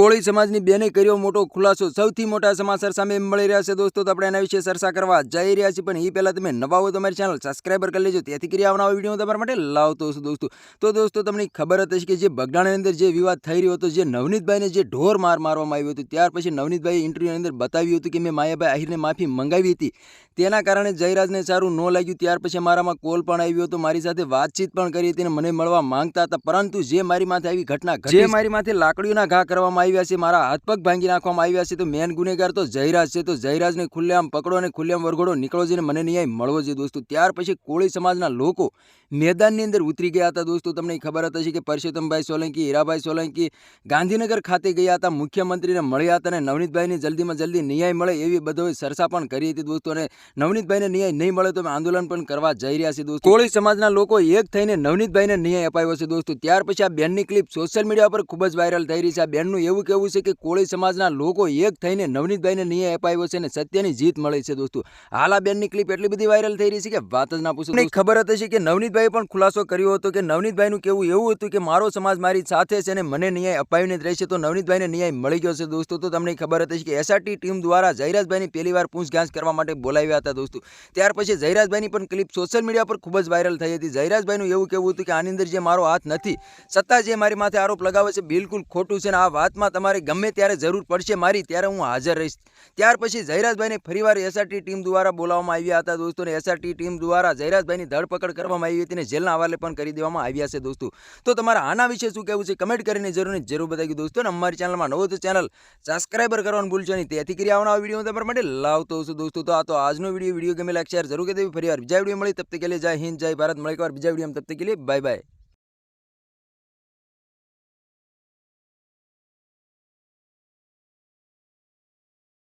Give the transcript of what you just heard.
કોળી સમાજની બેને કર્યો મોટો ખુલાસો. સૌથી મોટા સમાચાર સામે મળી રહ્યા છે દોસ્તો તો આપણે એના વિશે ચર્ચા કરવા જઈ રહ્યા છીએ. પણ એ પહેલાં તમે નવા હોય તમારી ચેનલ સબસ્ક્રાઈબર કરી લેજો. તેથી કરી આવનારો વીડિયો તમારા માટે લાવતો છું દોસ્તો. તો દોસ્તો તમને ખબર હતી કે જે બગડાની અંદર જે વિવાદ થઈ રહ્યો હતો જે નવનીતભાઈને જે ઢોર માર મારવામાં આવ્યો હતો ત્યાર પછી નવનીતભાઈએ ઇન્ટરવ્યૂની અંદર બતાવ્યું હતું કે મેં માયાભાઈ આહિરને માફી મંગાવી હતી. તેના કારણે જયરાજને સારું ન લાગ્યું. ત્યાર પછી મારામાં કોલ પણ આવ્યો હતો મારી સાથે વાતચીત પણ કરી હતી અને મને મળવા માંગતા હતા. પરંતુ જે મારી માથે આવી ઘટના જે મારી માથે લાકડીઓના ઘા કરવામાં આવ્યા છે, મારા હાથ પગ ભાંગી નાખવામાં આવ્યા છે, તો મેન ગુનેગાર તો જયરાજ છે, તો જયરાજને ખુલ્લેઆમ પકડો અને ખુલ્લેઆમ વરઘોડો નીકળો છે અને મને ન્યાય મળવો છે, દોસ્તો. ત્યાર પછી કોળી સમાજના લોકો મેદાનની અંદર ઉતરી ગયા હતા, દોસ્તો. તમને ખબર હતી કે પરસોત્તમભાઈ સોલંકી, હીરાભાઈ સોલંકી ગાંધીનગર ખાતે ગયા હતા, મુખ્યમંત્રીને મળ્યા હતા અને નવનીતભાઈને જલ્દીમાં જલ્દી ન્યાય મળે એવી બધોએ ચર્ચા પણ કરી હતી, દોસ્તો. અને નવનીતભાઈને ન્યાય નહીં મળે તો અમે આંદોલન પણ કરવા જઈ રહ્યા છીએ, દોસ્તો. કોળી સમાજના લોકો એક થઈને નવનીતભાઈને ન્યાય અપાયો છે, દોસ્તો. ત્યાર પછી આ બેનની ક્લિપ સોશિયલ મીડિયા પર ખૂબ જ વાયરલ થઈ રહી છે. આ બેનનું એવું કહેવું છે કે કોળી સમાજના લોકો એક થઈને નવનીતભાઈને ન્યાય અપાયો છે અને સત્યની જીત મળી છે દોસ્તો. હાલાબેનની ક્લિપ એટલી બધી વાયરલ થઈ રહી છે કે વાત જ ના પૂછો. ખબર હતી કે નવનીતભાઈએ પણ ખુલાસો કર્યો હતો કે નવનીતભાઈનું કેવું એવું હતું કે મારો સમાજ મારી સાથે છે અને મને ન્યાય અપાવીને જ રહેશે તો નવનીતભાઈને ન્યાય મળી ગયો છે દોસ્તો. તો તમને ખબર હતી કે એસઆરટી ટીમ દ્વારા જયરાજભાઈની પહેલી વાર પૂછગાછ કરવા માટે બોલાવ્યા હતા દોસ્તો. ત્યાર પછી જયરાજભાઈની પણ ક્લિપ સોશિયલ મીડિયા પર ખૂબ જ વાયરલ થઈ હતી. જયરાજભાઈનું એવું કહેવું હતું કે આની અંદર જે મારો હાથ નથી, સત્તા જે મારી માથે આરોપ લગાવે છે, બિલકુલ ખોટું છે અને આ વાતમાં તમારે ગમે ત્યારે જરૂર પડશે મારી, ત્યારે હું હાજર રહીશ. ત્યાર પછી જયરાજભાઈને ફરીવાર એસઆરટી ટીમ દ્વારા બોલાવવામાં આવ્યા હતા દોસ્તો અને એસઆરટી ટીમ દ્વારા જયરાજભાઈની ધરપકડ કરવામાં આવી હતી અને જેલના હવાલે પણ કરી દેવામાં આવ્યા છે દોસ્તો. તો તમારા આના વિશે શું કહેવું છે? કમેન્ટ કરીને જરૂર જરૂર બતાવી દોસ્તો. અને અમારી ચેનલમાં નવો તો ચેનલ સબસ્ક્રાઈબર કરવાનું ભૂલશો નહીં. તેથી કરી આવનારા વીડિયો તમારા માટે લાવતો છું દોસ્તો. તો આ તો આજનો વીડિયો. વીડિયો ગમે લાઈક શેર જરૂર કે દેવી ફરીવાર બીજા વીડિયો મળી તબ કે લે જય હિન્દ, જય ભારત. મળે એકવાર બીજા વીડિયો તબ કે લે. Bye bye.